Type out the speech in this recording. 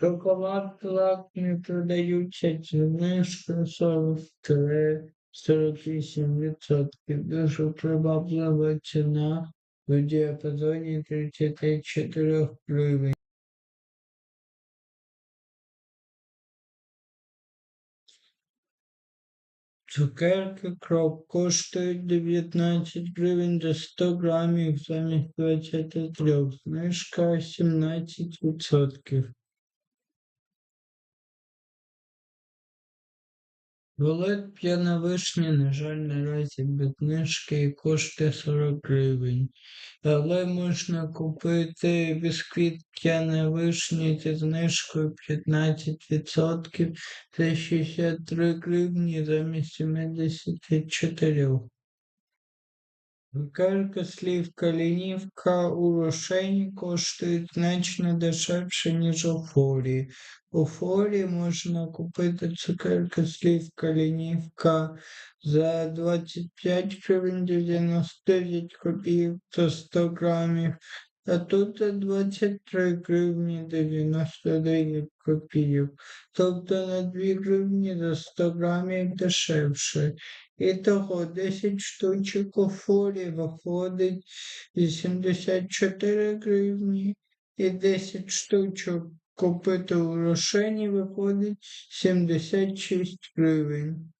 Шоколад лакмі продаються знижкою 43-48%. Дуже приваблива ціна в діапазоні 34 гривень. Цукерки кроп коштують 19 гривень за 100 грамів замість 23, знижка 17%. Рулет п'яна вишня, на жаль, наразі без і коштує 40 гривень. Але можна купити бісквіт п'яна вишні зі знижкою 15% за 63 гривні замість 74. Цукерка слів, лінівка у рошені коштують значно дешевше, ніж у форі. У форі можна купити цукерка слів Калінівка за 25 гривень 99 копійок та 100 грамів, а тут за 23 гривні 99 копійок, тобто на 2 гривні за 100 грамів дешевше. І того 10 штучок у форі виходить 84 гривні, і 10 штучок купити у рошені виходить 76 гривень.